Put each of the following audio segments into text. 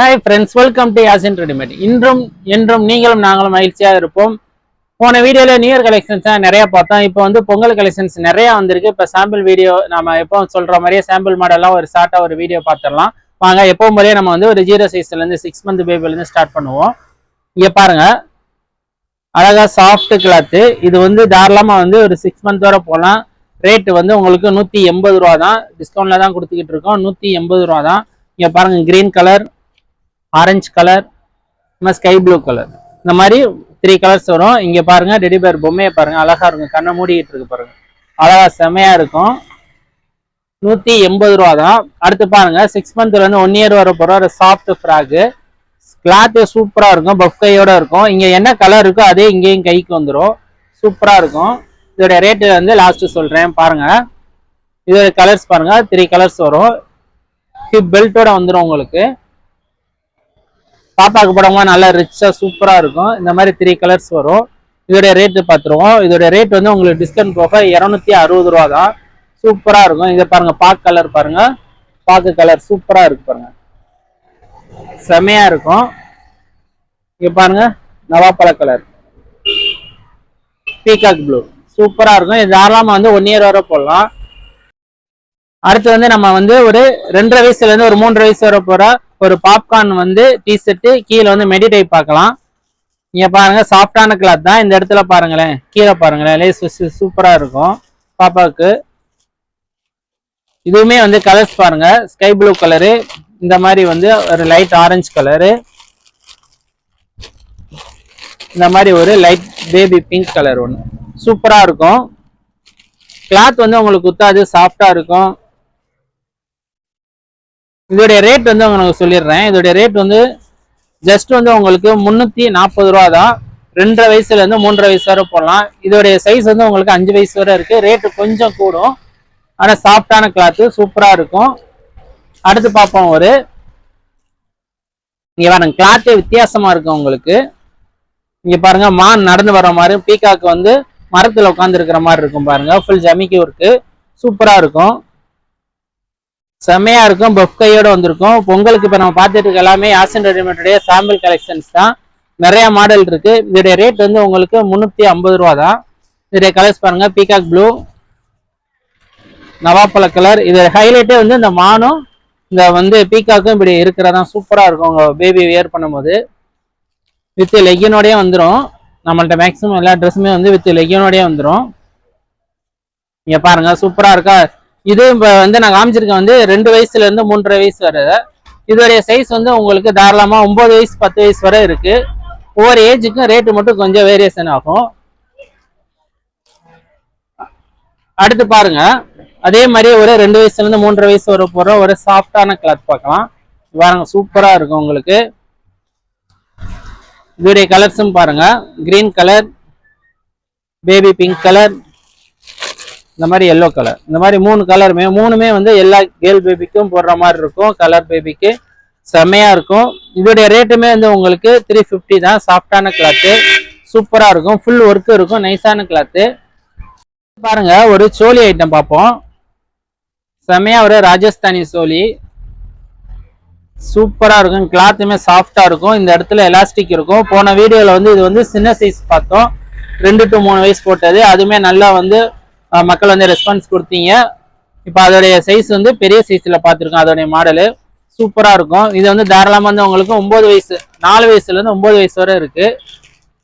Hi friends welcome to Yasin readymade இன்றும் என்றும் நீங்களும் நாங்களும் மகிழ்ச்சியாக இருப்போம். போன வீடியோவில் நியூ இயர் கலெக்ஷன்ஸ் நிறைய பார்த்தோம். இப்போ வந்து பொங்கல் கலெக்ஷன்ஸ் நிறையா வந்திருக்கு. இப்போ சாம்பிள் வீடியோ நம்ம எப்போ சொல்கிற மாதிரியே சாம்பிள் மாடல்லாம் ஒரு ஷார்ட்டாக ஒரு வீடியோ பார்த்துடலாம். வாங்க எப்போ முறையே நம்ம வந்து ஒரு ஜீரோ சைஸ்லேருந்து சிக்ஸ் மந்த் பேபிலேருந்து ஸ்டார்ட் பண்ணுவோம். இங்கே பாருங்கள் அழகாக சாஃப்ட் கிளாத்து இது வந்து தாராளமாக வந்து ஒரு சிக்ஸ் மந்த் வரை போகலாம் ரேட்டு வந்து உங்களுக்கு நூற்றி எண்பது ரூபா தான் டிஸ்கவுண்டில் தான் கொடுத்துக்கிட்டு இருக்கோம். நூற்றி எண்பது ரூபா தான் இங்கே பாருங்கள் green colour orange colour sky blue colour இந்த மாதிரி த்ரீ கலர்ஸ் வரும். இங்க பாருங்க டெடி பேர் பொம்மையை பாருங்க. அழகா இருக்கும். கண்ணை மூடிக்கிட்டு இருக்கு பாருங்க. அழகா செமையா இருக்கும். நூத்தி எண்பது ரூபா தான். அடுத்து பாருங்க சிக்ஸ் மந்த்ல இருந்து ஒன் இயர் வர போற ஒரு சாஃப்ட் ஃப்ராக்கு கிளாத்து சூப்பரா இருக்கும். பஃப் கையோட இருக்கும். இங்க என்ன கலர் இருக்கோ அதே இங்கேயும் கைக்கு வந்துடும் சூப்பரா இருக்கும். இதோட ரேட்டு வந்து லாஸ்ட் சொல்றேன். பாருங்க. இதோட கலர்ஸ் பாருங்க. த்ரீ கலர்ஸ் வரும். ஹிப் பெல்ட்டோட வந்துடும் உங்களுக்கு. பாப்பாக்கு போடும்போது நல்லா ரிச்சா சூப்பரா இருக்கும். இந்த மாதிரி த்ரீ கலர்ஸ் வரும். இதோடைய ரேட்டு பார்த்துருவோம் இதோட ரேட் வந்து உங்களுக்கு டிஸ்கவுண்ட் போக இரநூத்தி அறுபது ரூபா தான். சூப்பராக இருக்கும். இதை பாருங்க பாக் கலர் பாருங்க. பாக்கு கலர் சூப்பராக இருக்கு பாருங்க. செமையா இருக்கும். இங்கே பாருங்க நவாப்பழ கலர் பீகாக் ப்ளூ சூப்பராக இருக்கும். இது தாராளமாக வந்து ஒன் இயர் வரை போடலாம். அடுத்து வந்து நம்ம வந்து ஒரு ரெண்டரை வயசுலேருந்து ஒரு மூன்றரை வயசு வரை போகிற ஒரு பாப்கார்ன் வந்து டீ ஷர்ட்டு கீழே வந்து மெடி பார்க்கலாம். நீங்கள் பாருங்கள் சாஃப்டான கிளாத் தான். இந்த இடத்துல பாருங்களேன். கீழே பாருங்களேன். லேஸ் சூப்பராக இருக்கும். பாப்பாவுக்கு. இதுவுமே வந்து கலர்ஸ் பாருங்கள் ஸ்கை ப்ளூ கலரு இந்த மாதிரி வந்து ஒரு லைட் ஆரஞ்சு கலரு இந்த மாதிரி ஒரு லைட் பேபி பிங்க் கலர் ஒன்று சூப்பராக இருக்கும். கிளாத் வந்து உங்களுக்கு குத்தாது சாஃப்டாக இருக்கும். இதோடைய ரேட் வந்து உங்களுக்கு சொல்லிடுறேன். இதோடைய ரேட் வந்து ஜஸ்ட் வந்து உங்களுக்கு முந்நூற்றி நாற்பது ரூபா தான் ரெண்டரை வயசுலேருந்து மூன்றரை வயசு வரை போடலாம். இதோடைய சைஸ் வந்து உங்களுக்கு அஞ்சு வயசு வரை இருக்குது ரேட்டு கொஞ்சம் கூடும். ஆனால் சாஃப்டான கிளாத்து சூப்பராக இருக்கும். அடுத்து பார்ப்போம் ஒரு. இங்கே பாருங்க கிளாத்தே வித்தியாசமாக இருக்கும் உங்களுக்கு. இங்கே பாருங்க மான் நடந்து வர்ற மாதிரி பீகாக்கு வந்து மரத்தில் உட்காந்துருக்கிற மாதிரி இருக்கும் பாருங்கள் ஃபுல் ஜமிக்கி இருக்குது சூப்பராக இருக்கும். செம்மையா இருக்கும். பஃப் கையோட வந்திருக்கும். பொங்கலுக்கு இப்ப நம்ம பார்த்துட்டு இருக்க எல்லாமே ஆசன் ரெடிமேடுடைய சாம்பிள் கலெக்ஷன்ஸ் தான். நிறைய மாடல் இருக்கு. இதோடைய ரேட் வந்து உங்களுக்கு முந்நூற்றி ஐம்பது ரூபா தான் இதோடைய கலர்ஸ் பாருங்க. பீகாக் ப்ளூ நவாப்பழ கலர் இது ஹைலைட்டே வந்து இந்த மானும் இந்த வந்து பீகாக்கும் இப்படி இருக்கிறதா சூப்பரா இருக்கும். உங்க பேபி வியர் பண்ணும்போது. வித் லெகினோடய வந்துடும் நம்மள்ட்ட மேக்ஸிமம் எல்லா ட்ரெஸ்ஸுமே வந்து வித் லெகினோடய வந்துடும் இங்க பாருங்க. சூப்பரா இருக்கா? இது இப்போ வந்து நான் காமிச்சிருக்கேன் வந்து ரெண்டு வயசுல இருந்து மூன்றரை வயசு வரை. இதோடைய சைஸ் வந்து உங்களுக்கு தாராளமாக ஒன்பது வயசு பத்து வயசு வரை இருக்கு. ஒவ்வொரு ஏஜுக்கும் ரேட்டு மட்டும் கொஞ்சம் வேரியேஷன் ஆகும். அடுத்து பாருங்க. அதே மாதிரி ஒரு ரெண்டு வயசுல இருந்து மூன்றரை வயசு வரை போற ஒரு சாஃப்டான கிளாத் பார்க்கலாம். பாருங்க சூப்பரா இருக்கும் உங்களுக்கு. இதோடைய கலர்ஸும் பாருங்க. Green colour baby pink colour இந்த மாதிரி எல்லோ கலர் இந்த மாதிரி மூணு கலருமே மூணுமே வந்து எல்லா கேர்ள் பேபிக்கும் போடுற மாதிரி இருக்கும். கலர் பேபிக்கு செம்மையாக இருக்கும். இதோடைய ரேட்டுமே வந்து உங்களுக்கு த்ரீ ஃபிஃப்டி தான். சாஃப்டான கிளாத்து சூப்பராக இருக்கும். ஃபுல் ஒர்க்கு இருக்கும். நைஸான கிளாத்து பாருங்க ஒரு சோலி ஐட்டம் பார்ப்போம். செம்மையாக ஒரு ராஜஸ்தானி சோலி. சூப்பராக இருக்கும். கிளாத்துமே சாஃப்டாக இருக்கும். இந்த இடத்துல எலாஸ்டிக் இருக்கும். போன வீடியோவில் வந்து இது வந்து சின்ன சைஸ் பார்த்தோம். ரெண்டு டு மூணு வயசு போட்டது. அதுவுமே நல்லா வந்து மக்கள் வந்து ரெஸ்பான்ஸ் கொடுத்தீங்க. இப்போ அதோடைய சைஸ் வந்து பெரிய சைஸில் பார்த்துருக்கோம் அதோடைய மாடலு சூப்பராக இருக்கும். இது வந்து தாராளமாக வந்து உங்களுக்கு ஒம்பது வயசு நாலு வயசுலேருந்து ஒம்பது வயசு வரை இருக்குது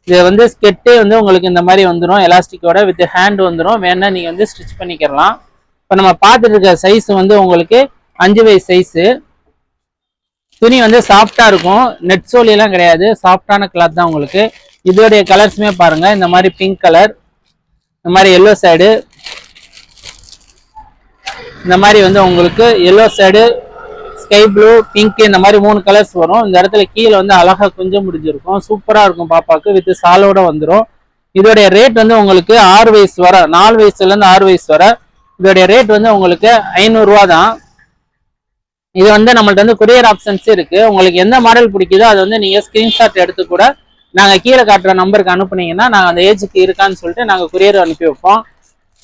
இது வந்து ஸ்கெட்டே வந்து உங்களுக்கு இந்த மாதிரி வந்துடும் எலாஸ்டிக்கோட வித் ஹேண்ட் வந்துடும் வேணால் நீங்கள் வந்து ஸ்டிச் பண்ணிக்கிறலாம் இப்போ நம்ம பார்த்துட்டு இருக்க சைஸ் வந்து உங்களுக்கு அஞ்சு வயசு சைஸு துணி வந்து சாஃப்டாக இருக்கும். நெட் சோலியெல்லாம் கிடையாது. சாஃப்டான கிளாத் தான் உங்களுக்கு. இதோடைய கலர்ஸுமே பாருங்கள் இந்த மாதிரி பிங்க் கலர் இந்த மாதிரி எல்லோ சைடு இந்த மாதிரி வந்து உங்களுக்கு yellow side sky blue pink இந்த மாதிரி மூணு கலர்ஸ் வரும். இந்த இடத்துல கீழே வந்து அழகாக கொஞ்சம் முடிஞ்சிருக்கும். சூப்பராக இருக்கும் பாப்பாவுக்கு வித் சாலோட வந்துடும் இதோடைய ரேட் வந்து உங்களுக்கு ஆறு வயசு வர நாலு வயசுலேருந்து ஆறு வயசு வர இதோடைய ரேட் வந்து உங்களுக்கு ஐநூறுரூவா தான். இது வந்து நம்மள்ட்ட வந்து கொரியர் ஆப்ஷன்ஸ் இருக்கு. உங்களுக்கு எந்த மாடல் பிடிக்குதோ அது வந்து நீங்கள் ஸ்க்ரீன்ஷாட் எடுத்து கூட நாங்கள் கீழே காட்டுற நம்பருக்கு அனுப்புனீங்கன்னா நாங்கள் அந்த ஏஜுக்கு இருக்கான்னு சொல்லிட்டு நாங்கள் கொரியர் அனுப்பி வைப்போம்.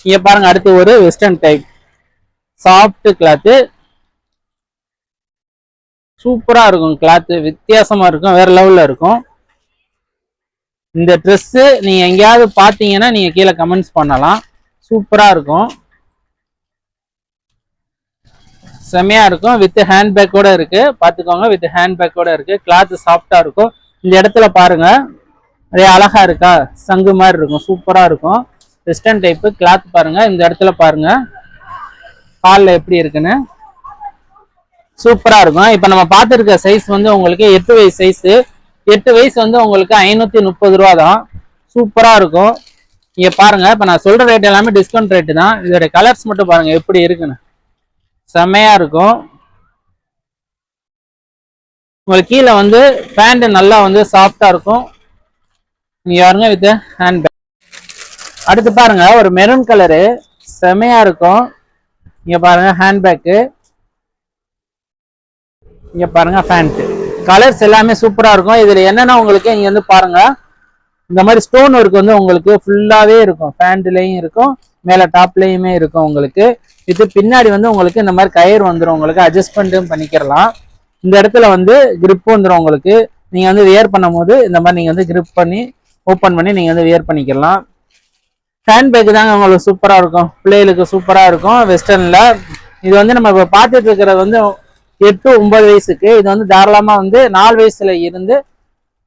இங்கே பாருங்கள் அடுத்து ஒரு வெஸ்டர்ன் டைப் சாஃப்ட் கிளாத்து சூப்பரா இருக்கும் கிளாத்து வித்தியாசமாக இருக்கும். வேற லெவல்ல இருக்கும். இந்த ட்ரெஸ்ஸு நீங்க எங்கேயாவது பார்த்தீங்கன்னா நீங்க கீழே கமெண்ட்ஸ் பண்ணலாம். சூப்பரா இருக்கும். செம்மையாக இருக்கும். வித் ஹேண்ட்பேக் கூட இருக்கு. பாத்துக்கோங்க வித் ஹேண்ட்பேக் கூட இருக்கு. கிளாத் சாஃப்டா இருக்கும். இந்த இடத்துல பாருங்க. நிறைய அழகா இருக்கா? சங்கு மாதிரி இருக்கும். சூப்பரா இருக்கும். வெஸ்டர்ன் டைப்பு கிளாத் பாருங்க. இந்த இடத்துல பாருங்க. பாலில் எப்படி இருக்குன்னு? சூப்பராக இருக்கும். இப்போ நம்ம பார்த்துருக்க சைஸ் வந்து உங்களுக்கு எட்டு வயசு சைஸு எட்டு வயசு வந்து உங்களுக்கு ஐநூற்றி முப்பது ரூபா தான். சூப்பராக இருக்கும். நீங்கள் பாருங்கள் இப்போ நான் சொல்கிற ரேட் எல்லாமே டிஸ்கவுண்ட் ரேட்டு தான். இதோட கலர்ஸ் மட்டும் பாருங்கள் எப்படி இருக்குன்னு. செம்மையாக இருக்கும். உங்களுக்கு கீழே வந்து பேண்ட் நல்லா வந்து சாஃப்டாக இருக்கும். நீங்கள் பாருங்க வித் ஹேண்ட் பேக் அடுத்து பாருங்கள் ஒரு மெரூன் கலரு செமையாக இருக்கும். இங்க பாருங்க ஹேண்ட் பேக்கு இங்க பாருங்க பேண்ட் கலர்ஸ் எல்லாமே சூப்பரா இருக்கும். இதுல என்னன்னா உங்களுக்கு இங்க வந்து பாருங்க. இந்த மாதிரி ஸ்டோன் ஒர்க் வந்து உங்களுக்கு ஃபுல்லாவே இருக்கும். பேண்ட்லயும் இருக்கும் மேல டாப்லயுமே இருக்கும் உங்களுக்கு. இது பின்னாடி வந்து உங்களுக்கு இந்த மாதிரி கயிறு வந்துடும் உங்களுக்கு அட்ஜஸ்ட்மெண்ட்டும் பண்ணிக்கிறலாம். இந்த இடத்துல வந்து கிரிப் வந்துடும் உங்களுக்கு. நீங்க வந்து வியர் பண்ணும்போது இந்த மாதிரி நீங்க வந்து கிரிப் பண்ணி ஓப்பன் பண்ணி நீங்க வந்து வியர் பண்ணிக்கலாம். ஹேண்ட் பேக் தாங்க உங்களுக்கு சூப்பராக இருக்கும். பிள்ளைகளுக்கு சூப்பராக இருக்கும். வெஸ்டர்னில் இது வந்து நம்ம இப்போ பார்த்துட்டு இருக்கிறது வந்து எட்டு ஒன்பது வயசுக்கு. இது வந்து தாராளமாக வந்து நாலு வயசுல இருந்து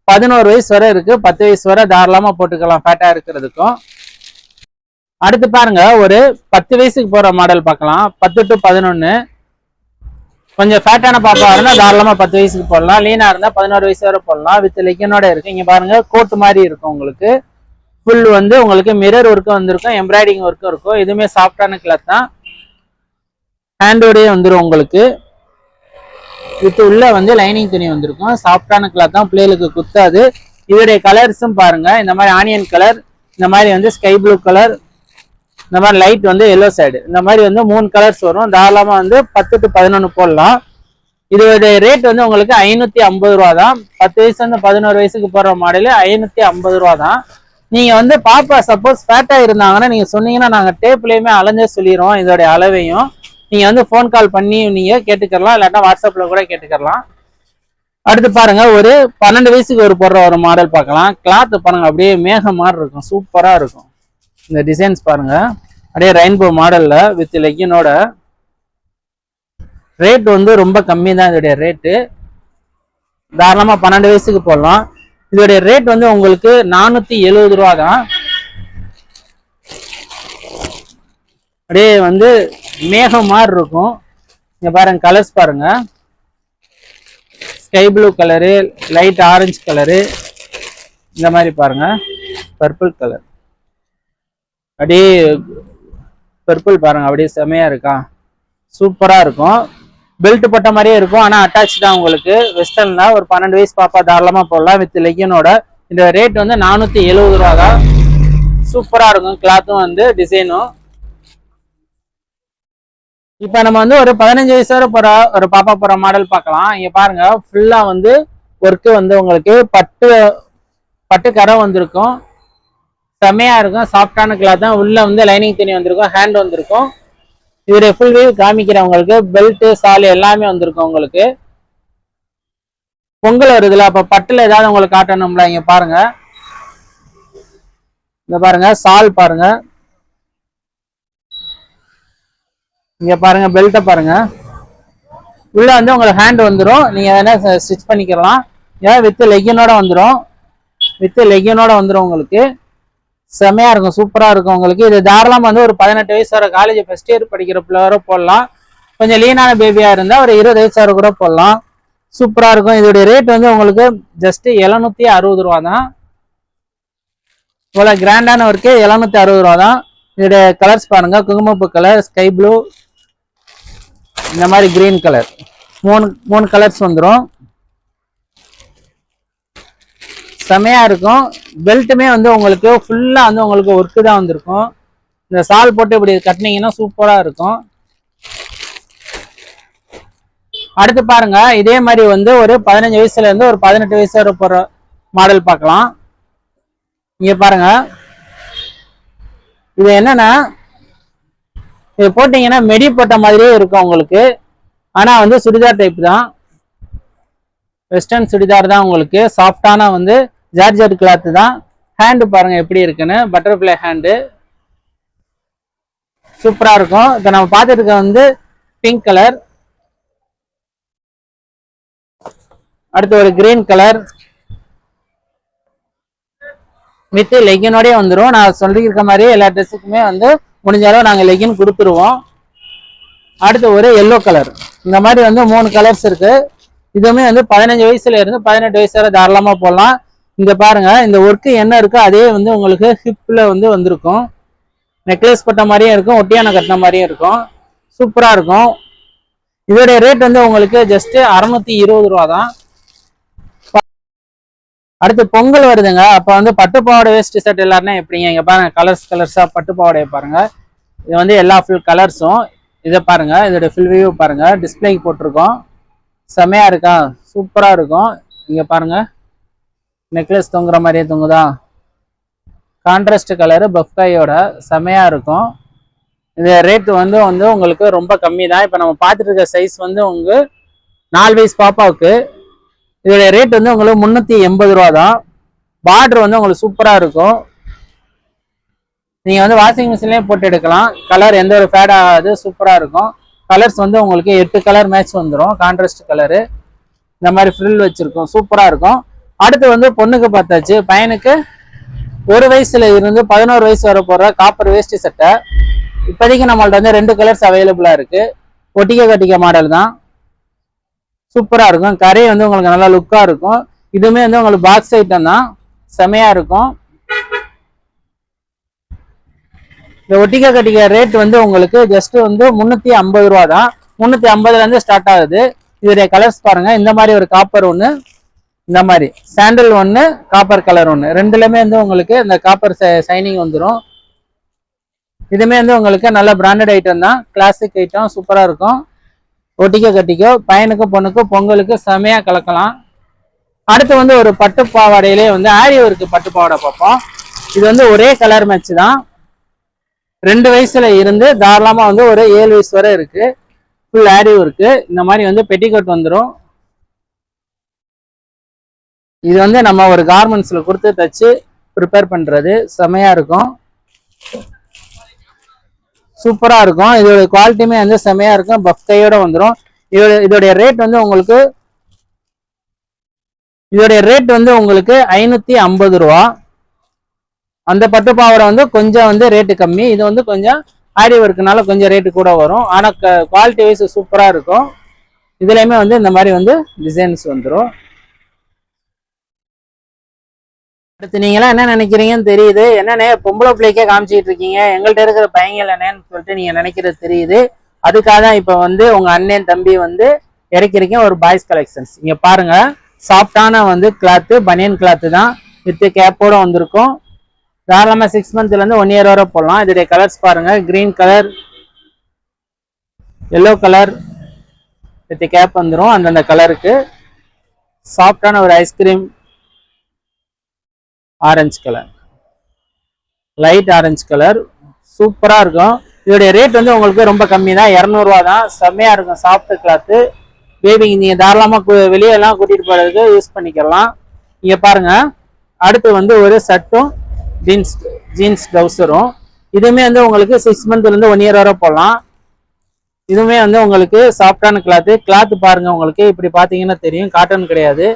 பதினோரு வயசு வரை இருக்குது பத்து வயசு வரை தாராளமாக போட்டுக்கலாம் ஃபேட்டாக இருக்கிறதுக்கும். அடுத்து பாருங்க ஒரு பத்து வயசுக்கு போகிற மாடல் பார்க்கலாம். பத்து டு பதினொன்று கொஞ்சம் ஃபேட்டான பாப்பா இருந்தால் தாராளமாக பத்து வயசுக்கு போடலாம். லீனாக இருந்தால் பதினோரு வயசு வரை போடலாம். வித் லெக்கினோட இருக்குது இங்கே பாருங்கள் கோட்டு மாதிரி இருக்கும் உங்களுக்கு. ஃபுல் வந்து உங்களுக்கு மிரர் ஒர்க்கும் வந்திருக்கும் எம்ப்ராய்டிங் ஒர்க்கும் இருக்கும். இதுவுமே சாஃப்டான கிளாத் தான். ஹேண்டோடே வந்துடும் உங்களுக்கு. வித் உள்ள வந்து லைனிங் துணி வந்திருக்கும். சாஃப்டான கிளாத் தான் பிள்ளைகளுக்கு குத்தாது. இதோடைய கலர்ஸும் பாருங்க. இந்த மாதிரி ஆனியன் கலர் இந்த மாதிரி வந்து ஸ்கை ப்ளூ கலர் இந்த மாதிரி லைட் வந்து எல்லோ சைடு இந்த மாதிரி வந்து மூணு கலர்ஸ் வரும். தாராளமாக வந்து பத்து டு பதினொன்று போடலாம். இதோடைய ரேட் வந்து உங்களுக்கு ஐநூற்றி ஐம்பது ரூபா தான் பத்து வயசுலேருந்து பதினோரு வயசுக்கு போடுற மாடலு ஐநூற்றி ஐம்பது ரூபா தான் நீங்க வந்து பாப்பா சப்போஸ் ஃபேட்டா இருந்தாங்கன்னா நீங்க சொன்னீங்கன்னா நாங்க டேப்லயுமே அலைஞ்சே சொல்லிடுவோம் இதோடைய அளவையும். நீங்க வந்து ஃபோன் கால் பண்ணி நீங்க கேட்டுக்கலாம் இல்லாட்டா வாட்ஸ்அப்ல கூட கேட்டுக்கலாம். அடுத்து பாருங்க ஒரு பன்னெண்டு வயசுக்கு ஒரு போடுற ஒரு மாடல் பார்க்கலாம். கிளாத் பாருங்க அப்படியே மேகம் மாதிரி இருக்கும் சூப்பரா இருக்கும். இந்த டிசைன்ஸ் பாருங்க அப்படியே ரெயின்போ மாடல்ல வித் லெக்கினோட ரேட் வந்து ரொம்ப கம்மி தான் இதோடைய ரேட்டு தாராளமாக பன்னெண்டு வயசுக்கு போடலாம். இதோடைய ரேட் வந்து உங்களுக்கு நானூத்தி எழுபது ரூபா தான் அப்படியே வந்து மேகம் மாதிரி இருக்கும். இங்க பாருங்க கலர்ஸ் பாருங்க. Sky blue colour light orange colour இந்த மாதிரி பாருங்க. பர்பிள் கலர் அப்படியே பர்பிள் பாருங்க அப்படியே செமையா இருக்கா. சூப்பரா இருக்கும். பெல்ட் போட்ட மாதிரியே இருக்கும். ஆனா அட்டாச் தான் உங்களுக்கு. வெஸ்டர்ன்ல ஒரு பன்னெண்டு வயசு பாப்பா தாராளமா போடலாம் வித் லெகினோட இந்த ரேட் வந்து நானூத்தி எழுபது ரூபா தான் சூப்பரா இருக்கும். கிளாத்தும் வந்து டிசைனும் இப்ப நம்ம வந்து ஒரு பதினஞ்சு வயசு வரை போற ஒரு பாப்பா போற மாடல் பார்க்கலாம். இங்க பாருங்க ஃபுல்லா வந்து ஒர்க்கு வந்து உங்களுக்கு பட்டு பட்டு கரை வந்திருக்கும். செம்மையாக இருக்கும். சாஃப்டான கிளாத் தான். உள்ள வந்து லைனிங் துணி வந்திருக்கும். ஹேண்ட் வந்திருக்கும். இதோடைய ஃபுல் வியூ காமிக்கிறவங்களுக்கு பெல்ட் சால் எல்லாமே வந்திருக்கும் உங்களுக்கு. பொங்கல் வருதுல அப்ப பட்டுல ஏதாவது உங்களுக்கு காட்டணும்ல இங்க பாருங்க. இந்த பாருங்க சால் பாருங்க. இங்க பாருங்க பெல்ட்டை பாருங்க. உள்ள வந்து உங்களுக்கு ஹேண்ட் வந்துடும் நீங்க வேணா ஸ்டிச் பண்ணிக்கலாம். ஏன்னா வித்து லெகினோட வந்துடும் வித்து லெகினோட வந்துடும் உங்களுக்கு. செமையா இருக்கும் சூப்பரா இருக்கும் உங்களுக்கு. இது தாராளமா வந்து ஒரு பதினெட்டு வயசு வர காலேஜ் ஃபர்ஸ்ட் இயர் படிக்கிற பிள்ளை போடலாம். கொஞ்சம் லீனான பேபியா இருந்தா ஒரு இருபது வயசு வர கூட போடலாம். சூப்பரா இருக்கும். இதோடைய ரேட் வந்து உங்களுக்கு ஜஸ்ட் எழுநூத்தி அறுபது ரூபா தான். இவ்வளவு கிராண்டான ஒர்க்கு எழுநூத்தி அறுபது ரூபா தான். இதோடைய கலர்ஸ் பாருங்க. குங்குமப்பூ கலர் ஸ்கை ப்ளூ இந்த மாதிரி கிரீன் கலர் மூணு மூணு கலர்ஸ் வந்துடும் செம்மையாக இருக்கும். பெல்ட்டுமே வந்து உங்களுக்கு ஃபுல்லாக வந்து உங்களுக்கு ஒர்க்கு தான் வந்திருக்கும். இந்த சால் போட்டு இப்படி கட்டினீங்கன்னா சூப்பராக இருக்கும். அடுத்து பாருங்க இதே மாதிரி வந்து ஒரு பதினஞ்சு வயசுல இருந்து ஒரு பதினெட்டு வயசு வரை போற மாடல் பார்க்கலாம். இங்க பாருங்க. இது என்னன்னா இது போட்டீங்கன்னா மெடி போட்ட மாதிரியே இருக்கும் உங்களுக்கு. ஆனா வந்து சுடிதார் டைப் தான். வெஸ்டர்ன் சுடிதார் தான் உங்களுக்கு. சாஃப்டான வந்து ஜார்ஜர் கிளாத்து தான். ஹேண்டு பாருங்கள் எப்படி இருக்குன்னு. பட்டர்ஃப்ளை ஹேண்டு சூப்பராக இருக்கும். இப்போ நம்ம பார்த்துருக்க வந்து பிங்க் கலர் அடுத்து ஒரு கிரீன் கலர் வித்து லெகினோடய வந்துடும் நான் சொல்லியிருக்க மாதிரி எல்லா ட்ரெஸ்ஸுக்குமே வந்து முடிஞ்ச அளவு நாங்கள் லெகின் கொடுத்துருவோம். அடுத்து ஒரு எல்லோ கலர் இந்த மாதிரி வந்து மூணு கலர்ஸ் இருக்குது இதுவுமே வந்து பதினஞ்சு வயசுல இருந்து பதினெட்டு வயசு வரை தாராளமாக போடலாம். இங்க பாருங்க இந்த ஒர்க்கு என்ன இருக்கோ அதே வந்து உங்களுக்கு ஹிப்ல வந்து வந்திருக்கும். நெக்லஸ் பட்ட மாதிரியும் இருக்கும் ஒட்டியான கட்டின மாதிரியும் இருக்கும். சூப்பரா இருக்கும். இதோடைய ரேட் வந்து உங்களுக்கு ஜஸ்ட் அறுநூத்தி இருபது ரூபா தான் அடுத்து பொங்கல் வருதுங்க. அப்போ வந்து பட்டு பாவாடை வேஸ்ட் ஷர்ட் எல்லாருமே எப்படிங்க? இங்கே பாருங்க கலர்ஸ் கலர்ஸாக பட்டு பாவாடையை பாருங்க. இது வந்து எல்லா ஃபுல் கலர்ஸும் இதை பாருங்க இதோட ஃபுல் வியூ பாருங்க. டிஸ்பிளேக்கு போட்டிருக்கோம். செமையா இருக்கா? சூப்பராக இருக்கும். இங்கே பாருங்க. நெக்லஸ் தொங்குற மாதிரியே தொங்குதா? கான்ட்ராஸ்ட் கலரு பஃப்காயோட செமையாக இருக்கும். இந்த ரேட் வந்து வந்து உங்களுக்கு ரொம்ப கம்மி தான் இப்போ நம்ம பார்த்துட்டு இருக்க சைஸ் வந்து உங்கள் நாலு வயசு பாப்பாவுக்கு இதோடைய ரேட் வந்து உங்களுக்கு முந்நூற்றி எண்பது ரூபா தான் பார்டர் வந்து உங்களுக்கு சூப்பராக இருக்கும். நீங்கள் வந்து வாஷிங் மிஷின்லேயே போட்டு எடுக்கலாம். கலர் எந்த ஒரு ஃபேட் ஆகாது சூப்பராக இருக்கும். கலர்ஸ் வந்து உங்களுக்கு எட்டு கலர் மேட்ச் வந்துடும் கான்ட்ராஸ்ட் கலரு இந்த மாதிரி ஃப்ரில் வச்சுருக்கோம். சூப்பராக இருக்கும். அடுத்து வந்து பொண்ணுக்கு பார்த்தாச்சு. பையனுக்கு ஒரு வயசுல இருந்து பதினோரு வயசு வரை போடுற காப்பர் வேஷ்டி சட்டை. இப்போதைக்கு நம்மள்ட்ட வந்து ரெண்டு கலர்ஸ் அவைலபிளாக இருக்கு. ஒட்டிக்க கட்டிக்க மாடல் தான். சூப்பராக இருக்கும். கரை வந்து உங்களுக்கு நல்லா லுக்காக இருக்கும். இதுவுமே வந்து உங்களுக்கு பாக்ஸ் ஐட்டம் தான். செமையா இருக்கும். இந்த ஒட்டிக்க கட்டிக்க ரேட் வந்து உங்களுக்கு ஜஸ்ட் வந்து முந்நூற்றி ஐம்பது ரூபா தான் முந்நூற்றி ஐம்பதுலேருந்து ஸ்டார்ட் ஆகுது. இதோடைய கலர்ஸ் பாருங்க. இந்த மாதிரி ஒரு காப்பர் ஒன்று இந்த மாதிரி. சாண்டல் ஒன்று காப்பர் கலர் ஒன்று ரெண்டுலையுமே வந்து உங்களுக்கு இந்த காப்பர் சைனிங் வந்துடும் இதுமே வந்து உங்களுக்கு நல்ல பிராண்டட் ஐட்டம் தான். கிளாசிக் ஐட்டம் சூப்பராக இருக்கும். ஒட்டிக்கோ கட்டிக்கோ பையனுக்கும் பொண்ணுக்கும் பொங்கலுக்கு செமையாக கலக்கலாம். அடுத்து வந்து ஒரு பட்டு பாவாடையிலே வந்து ஆரி ஒர்க்கு பட்டு பாவாடை பார்ப்போம். இது வந்து ஒரே கலர் மேட்ச் தான். ரெண்டு வயசுல இருந்து தாராளமாக வந்து ஒரு ஏழு வயசு வரை இருக்குது ஃபுல் ஆரி ஒர்க்கு இந்த மாதிரி வந்து பெட்டிகோட் வந்துடும் இது வந்து நம்ம ஒரு கார்மெண்ட்ஸில் கொடுத்து தச்சு ப்ரிப்பேர் பண்ணுறது செமையாக இருக்கும். சூப்பராக இருக்கும். இதோட குவாலிட்டியுமே வந்து செமையாக இருக்கும். பஃப் வந்துடும் இதோட இதோடைய ரேட் வந்து உங்களுக்கு இதோடைய ரேட் வந்து உங்களுக்கு ஐநூற்றி ஐம்பது ரூபா. அந்த பட்டு பாவரை வந்து கொஞ்சம் வந்து ரேட்டு கம்மி. இது வந்து கொஞ்சம் ஆரி ஒர்க்குனால கொஞ்சம் ரேட்டு கூட வரும். ஆனால் குவாலிட்டி வைஸ் சூப்பராக இருக்கும். இதுலேயுமே வந்து இந்த மாதிரி வந்து டிசைன்ஸ் வந்துடும் அடுத்து நீங்களாம் என்ன நினைக்கிறீங்கன்னு தெரியுது. என்னண்ணே பொம்பளை பிள்ளைக்கே காமிச்சிட்டு இருக்கீங்க. எங்கள்கிட்ட இருக்கிற பையங்கள் என்னன்னு சொல்லிட்டு நீங்க நினைக்கிறது தெரியுது. அதுக்காக தான் இப்போ வந்து உங்க அண்ணன் தம்பி வந்து இறக்கிருக்கேன் ஒரு பாய்ஸ் கலெக்ஷன்ஸ் இங்க பாருங்க சாஃப்டான வந்து கிளாத்து பனியன் கிளாத்து தான். வித்து கேப்போட வந்திருக்கும். தாராளமா சிக்ஸ் மந்த்ல இருந்து ஒன் இயர் வரை போடலாம். இதோடைய கலர்ஸ் பாருங்க green colour yellow colour with cap வந்துடும் அந்தந்த கலருக்கு சாஃப்டான ஒரு ice cream orange colour light orange colour சூப்பரா இருக்கும். இதோடைய ரேட் வந்து உங்களுக்கு ரொம்ப கம்மி தான் இரநூறுவா தான் செம்மையா இருக்கும். சாஃப்ட் கிளாத்து பேபிங்க நீங்க தாராளமாக வெளியெல்லாம் வெளியே எல்லாம் கூட்டிட்டு போறதுக்கு யூஸ் பண்ணிக்கலாம். இங்க பாருங்க. அடுத்து வந்து ஒரு சட்டும் ஜீன்ஸ் ஜீன்ஸ் ட்ரௌசரும் இதுவுமே வந்து உங்களுக்கு சிக்ஸ் மந்த்ல இருந்து ஒன் இயர் வரை போடலாம். இதுவுமே வந்து உங்களுக்கு சாஃப்டான கிளாத்து கிளாத்து பாருங்க உங்களுக்கு இப்படி பாத்தீங்கன்னா தெரியும். காட்டன் கிடையாது.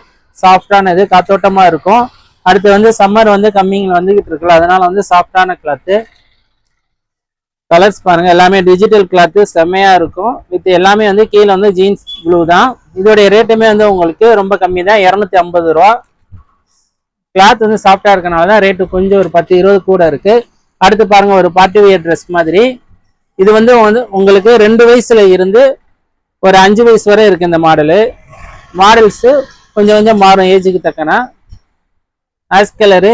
சாஃப்டானது காத்தோட்டமா இருக்கும். அடுத்து வந்து சம்மர் வந்து கம்மிங்கில் வந்துகிட்டு இருக்குல்ல அதனால வந்து சாஃப்டான கிளாத்து கலர்ஸ் பாருங்க எல்லாமே டிஜிட்டல் கிளாத்து செம்மையா இருக்கும். வித் எல்லாமே வந்து கீழே வந்து ஜீன்ஸ் ப்ளூ தான். இதோடைய ரேட்டுமே வந்து உங்களுக்கு ரொம்ப கம்மி தான் இரநூத்தி ஐம்பது ரூபா. கிளாத் வந்து சாஃப்டா இருக்கனால தான் ரேட்டு கொஞ்சம் ஒரு பத்து இருபது கூட இருக்கு. அடுத்து பாருங்க ஒரு பார்ட்டி வியர் ட்ரெஸ் மாதிரி. இது வந்து வந்து உங்களுக்கு ரெண்டு வயசுல இருந்து ஒரு அஞ்சு வயசு வரை இருக்கு இந்த மாடலு மாடல்ஸ் கொஞ்சம் கொஞ்சம் மாறும் ஏஜுக்கு தக்கன. ஆஸ் கலரு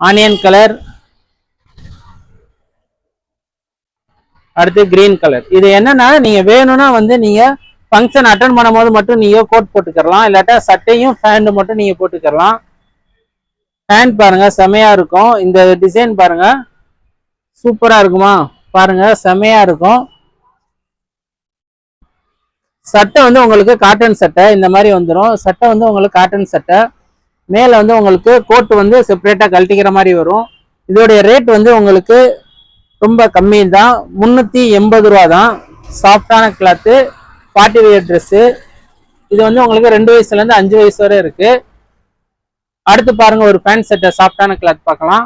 ஆனியன் கலர் அடுத்து கிரீன் கலர். இது என்னன்னா நீங்க வேணும்னா வந்து நீங்க ஃபங்க்ஷன் அட்டன் பண்ணும்போது மட்டும் நீங்க கோட் போட்டுக்கலாம் இல்லாட்டா சட்டையும் பேண்ட் மட்டும் நீங்க போட்டுக்கலாம் ஃபேண்ட் பாருங்க செமையா இருக்கும். இந்த டிசைன் பாருங்க. சூப்பரா இருக்குமா? பாருங்க செமையா இருக்கும். சட்டை வந்து உங்களுக்கு காட்டன் சட்டை இந்த மாதிரி வந்துடும் சட்டை வந்து உங்களுக்கு காட்டன் சட்டை. மேலே வந்து உங்களுக்கு கோட் வந்து செப்பரேட்டாக கழட்டிக்கிற மாதிரி வரும். இதோடைய ரேட் வந்து உங்களுக்கு ரொம்ப கம்மி தான் முந்நூற்றி எண்பது ரூபா தான் சாஃப்டான கிளாத்து பார்ட்டி வியர் ட்ரெஸ்ஸு இது வந்து உங்களுக்கு ரெண்டு வயசுலேருந்து அஞ்சு வயசு வரை இருக்குது அடுத்து பாருங்கள் ஒரு பேண்ட் செட்டை சாஃப்டான கிளாத் பார்க்கலாம்.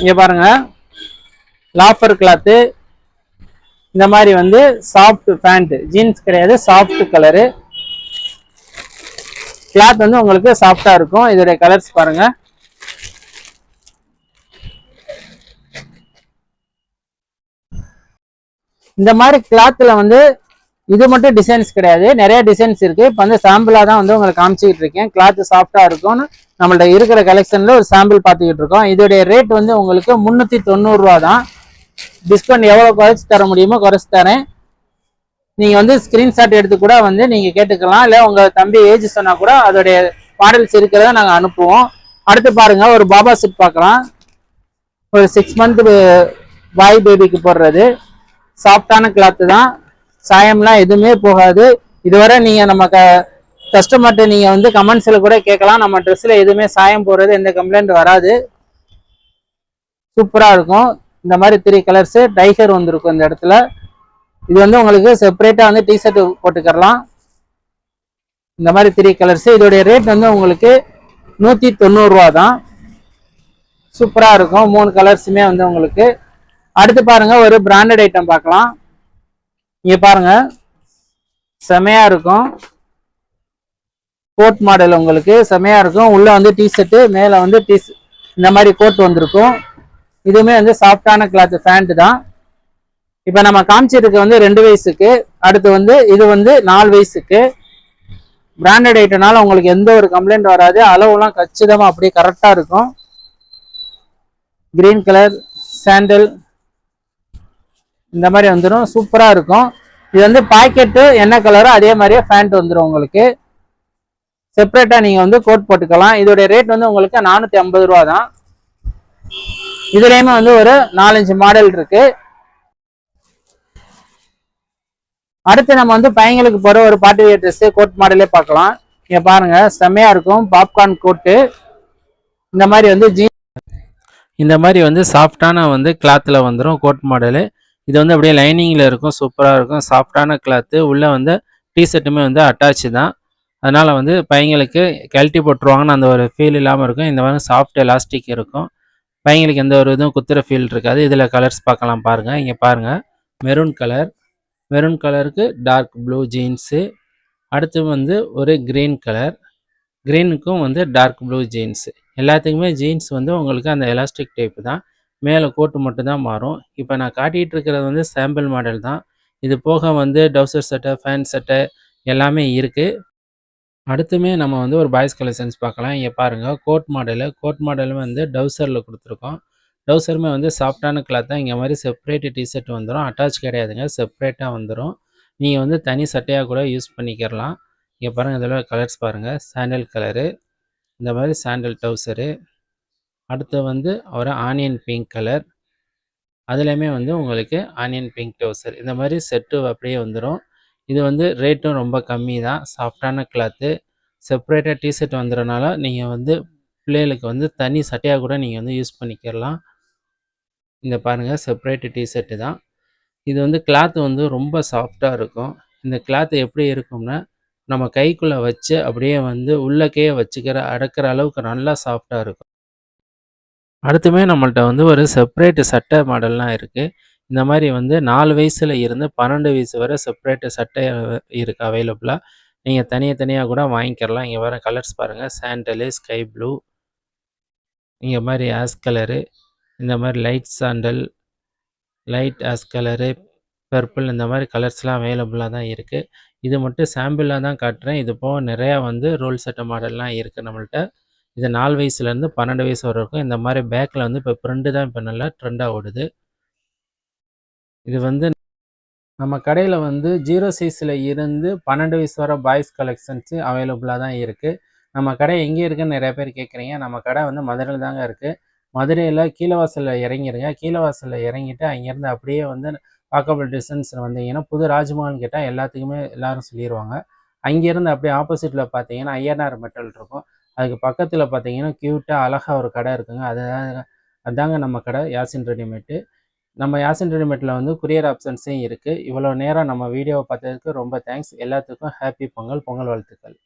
இங்கே பாருங்கள் லாஃபர் கிளாத்து இந்த மாதிரி வந்து சாஃப்ட் பேண்ட்டு ஜீன்ஸ் கிடையாது சாஃப்ட் கலரு கிளாத் வந்து உங்களுக்கு சாஃப்டா இருக்கும். இதோடைய கலர்ஸ் பாருங்க. இந்த மாதிரி கிளாத்ல வந்து இது மட்டும் டிசைன்ஸ் கிடையாது. நிறைய டிசைன்ஸ் இருக்கு. இப்போ வந்து சாம்பிளா தான் வந்து உங்களுக்கு காமிச்சிக்கிட்டு இருக்கேன். கிளாத் சாஃப்டா இருக்கும்னு நம்மள்ட்ட இருக்கிற கலெக்ஷன்ல ஒரு சாம்பிள் பார்த்துக்கிட்டு இருக்கோம். இதோடைய ரேட் வந்து உங்களுக்கு முந்நூற்றி தொண்ணூறுரூவா தான் டிஸ்கவுண்ட் எவ்வளோ குறைச்சி தர முடியுமோ குறைச்சி தரேன். நீங்கள் வந்து ஸ்க்ரீன்ஷாட் எடுத்து கூட வந்து நீங்கள் கேட்டுக்கலாம். இல்லை உங்கள் தம்பி ஏஜ் சொன்னால் கூட அதோடைய மாடல்ஸ் இருக்கிறத நாங்கள் அனுப்புவோம். அடுத்து பாருங்கள் ஒரு பாபா செட் பார்க்கலாம். ஒரு சிக்ஸ் மந்த் பாய் பேபிக்கு போடுறது. சாஃப்டான கிளாத்து தான். சாயம்லாம் எதுவுமே போகாது. இதுவரை நீங்கள் நம்ம க கஸ்டமர்கிட்ட நீங்கள் வந்து கமெண்ட்ஸில் கூட கேட்கலாம். நம்ம ட்ரெஸ்ஸில் எதுவுமே சாயம் போடுறது எந்த கம்ப்ளைண்ட் வராது. சூப்பராக இருக்கும். இந்த மாதிரி த்ரீ கலர்ஸு டைகர் வந்திருக்கும் இந்த இடத்துல. இது வந்து உங்களுக்கு செப்பரேட்டாக வந்து டிஷர்ட் போட்டுக்கிறலாம். இந்த மாதிரி த்ரீ கலர்ஸு இதோடைய ரேட் வந்து உங்களுக்கு நூற்றி தொண்ணூறுரூவா தான். சூப்பராக இருக்கும். மூணு கலர்ஸுமே வந்து உங்களுக்கு. அடுத்து பாருங்கள் ஒரு பிராண்டட் ஐட்டம் பார்க்கலாம். இங்கே பாருங்கள் செமையாக இருக்கும். கோட் மாடல் உங்களுக்கு செமையாக இருக்கும். உள்ளே வந்து டிஷர்ட்டு மேலே வந்து டி இந்த மாதிரி கோட் வந்திருக்கும். இதுவுமே வந்து சாஃப்டான கிளாத் ஃபேண்ட்டு தான். இப்போ நம்ம காமிச்சிருக்கு வந்து ரெண்டு வயசுக்கு அடுத்து வந்து இது வந்து நாலு வயசுக்கு. பிராண்டட் ஐட்டம்னால உங்களுக்கு எந்த ஒரு கம்ப்ளைண்ட் வராது. அளவுலாம் கச்சிதமாக அப்படியே கரெக்டாக இருக்கும். கிரீன் கலர் சாண்டல் இந்த மாதிரி வந்துடும் சூப்பராக இருக்கும். இது வந்து பாக்கெட்டு என்ன கலரோ அதே மாதிரியே ஃபேண்ட் வந்துடும் உங்களுக்கு. செப்பரேட்டாக நீங்கள் வந்து கோட் போட்டுக்கலாம். இதோடைய ரேட் வந்து உங்களுக்கு நானூற்றி ஐம்பது ரூபா தான் இதுலேயுமே வந்து ஒரு நாலஞ்சு மாடல் இருக்குது அடுத்து நம்ம வந்து பையங்களுக்கு போகிற ஒரு பார்ட்டி வியர் ட்ரெஸ்ஸு கோட் மாடலே பார்க்கலாம். இங்கே பாருங்க செம்மையா இருக்கும். பாப்கார்ன் கோட்டு இந்த மாதிரி வந்து ஜீன் இந்த மாதிரி வந்து சாஃப்டான வந்து கிளாத்தில் வந்துடும் கோட் மாடலு இது வந்து அப்படியே லைனிங்கில் இருக்கும் சூப்பராக இருக்கும். சாஃப்டான கிளாத்து உள்ளே வந்து டிஷர்ட்டுமே வந்து அட்டாச்சு தான். அதனால் வந்து பையங்களுக்கு கழட்டி போட்டுருவாங்கன்னு அந்த ஒரு ஃபீல் இல்லாமல் இருக்கும். இந்த மாதிரி சாஃப்ட் எலாஸ்டிக் இருக்கும். பையங்களுக்கு எந்த ஒரு இதுவும் குத்துற ஃபீல் இருக்காது. இதில் கலர்ஸ் பார்க்கலாம் பாருங்கள் இங்கே பாருங்கள் மெரூன் கலர் மெரூன் கலருக்கு டார்க் ப்ளூ ஜீன்ஸு அடுத்து வந்து ஒரு க்ரீன் கலர் க்ரீனுக்கும் வந்து டார்க் ப்ளூ ஜீன்ஸு எல்லாத்துக்குமே ஜீன்ஸ் வந்து உங்களுக்கு அந்த எலாஸ்டிக் டைப்பு தான். மேலே கோட்டு மட்டும்தான் மாறும். இப்போ நான் காட்டிகிட்டு இருக்கிறது வந்து சாம்பிள் மாடல் தான். இது போக வந்து டவுசர் சட்டை ஃபேன் சட்டை எல்லாமே இருக்குது அடுத்துமே நம்ம வந்து ஒரு பாய்ஸ் கலெக்ஷன்ஸ் பார்க்கலாம். இங்கே பாருங்கள் கோட் மாடலு கோட் மாடல் வந்து டவுசரில் கொடுத்துருக்கோம். டவுசருமே வந்து சாஃப்டான கிளாத் தான். இங்கே மாதிரி செப்பரேட் டிஷர்ட் வந்துடும் அட்டாச் கிடையாதுங்க. செப்பரேட்டாக வந்துடும் நீங்கள் வந்து தனி சட்டையாக கூட யூஸ் பண்ணிக்கிறலாம் இங்கே பாருங்கள் இதில் கலர்ஸ் பாருங்கள் சாண்டல் கலரு இந்த மாதிரி சாண்டல் ட்ரௌசரு அடுத்து வந்து ஒரு ஆனியன் பிங்க் கலர் அதுலேயுமே வந்து உங்களுக்கு ஆனியன் பிங்க் டவுசர் இந்த மாதிரி செட்டு அப்படியே வந்துடும் இது வந்து ரேட்டும் ரொம்ப கம்மி தான். சாஃப்டான கிளாத்து செப்பரேட்டாக டிஷர்ட் வந்துடுறனால நீங்கள் வந்து பிள்ளைகளுக்கு வந்து தனி சட்டையாக கூட நீங்கள் வந்து யூஸ் பண்ணிக்கிறலாம் இந்த பாருங்கள் செப்பரேட் டிஷர்ட்டு தான். இது வந்து கிளாத் வந்து ரொம்ப சாஃப்டாக இருக்கும். இந்த கிளாத் எப்படி இருக்கும்னா நம்ம கைக்குள்ளே வச்சு அப்படியே வந்து உள்ளக்கே வச்சுக்கிற அடக்கிற அளவுக்கு நல்லா சாஃப்டாக இருக்கும். அடுத்துமே நம்மள்ட்ட வந்து ஒரு செப்பரேட்டு சட்டை மாடல்லாம் இருக்குது இந்த மாதிரி வந்து நாலு வயசில் இருந்து பன்னெண்டு வயசு வரை செப்பரேட்டு சட்டை இருக்குது அவைலபிளாக நீங்கள் தனியாக தனியாக கூட வாங்கிக்கிறலாம் இங்கே வர கலர்ஸ் பாருங்கள் சாண்டலு ஸ்கை ப்ளூ இங்கே மாதிரி ஆஸ் கலரு இந்த மாதிரி light sandal light ash colour purple இந்த மாதிரி கலர்ஸ்லாம் அவைலபிளாக தான் இருக்குது இது மட்டும் சாம்பிளாக தான் காட்டுறேன். இது போக நிறையா வந்து ரோல் சட்டை மாடல்லாம் இருக்குது நம்மள்ட்ட. இது நாலு வயசுலேருந்து பன்னெண்டு வயசு வரை இருக்கும். இந்த மாதிரி பேக்கில் வந்து இப்போ ப்ரிண்ட்டு தான் இப்போ நல்லா ட்ரெண்டாக ஓடுது. இது வந்து நம்ம கடையில் வந்து ஜீரோ சைஸில் இருந்து பன்னெண்டு வயசு வர பாய்ஸ் கலெக்ஷன்ஸு அவைலபிளாக தான் இருக்குது நம்ம கடை எங்கே இருக்குன்னு நிறைய பேர் கேட்குறீங்க நம்ம கடை வந்து மதுரையில் தாங்க இருக்குது மதுரையில் கீழவாசலில் இறங்கிடுங்க கீழவாசலில் இறங்கிட்டு அங்கேருந்து அப்படியே வந்து வாக்கபிள் டிஸ்டன்ஸில் வந்தீங்கன்னா புது ராஜ்மஹால் கேட்டால் எல்லாத்துக்குமே எல்லாரும் சொல்லிடுவாங்க அங்கேருந்து அப்படியே ஆப்போசிட்டில் பார்த்தீங்கன்னா ஐயனார் மெட்டல் இருக்கும். அதுக்கு பக்கத்தில் பார்த்தீங்கன்னா க்யூட்டாக அழகாக ஒரு கடை இருக்குங்க. அதுதான் அதாங்க நம்ம கடை யாசின் ரெடிமேட்டு நம்ம யாசின் ரெடிமேட்டில் வந்து குரியர் ஆப்ஷன்ஸும் இருக்குது இவ்வளோ நேரம் நம்ம வீடியோவை பார்த்ததுக்கு ரொம்ப தேங்க்ஸ் எல்லாத்துக்கும் ஹாப்பி பொங்கல் பொங்கல் வாழ்த்துக்கள்.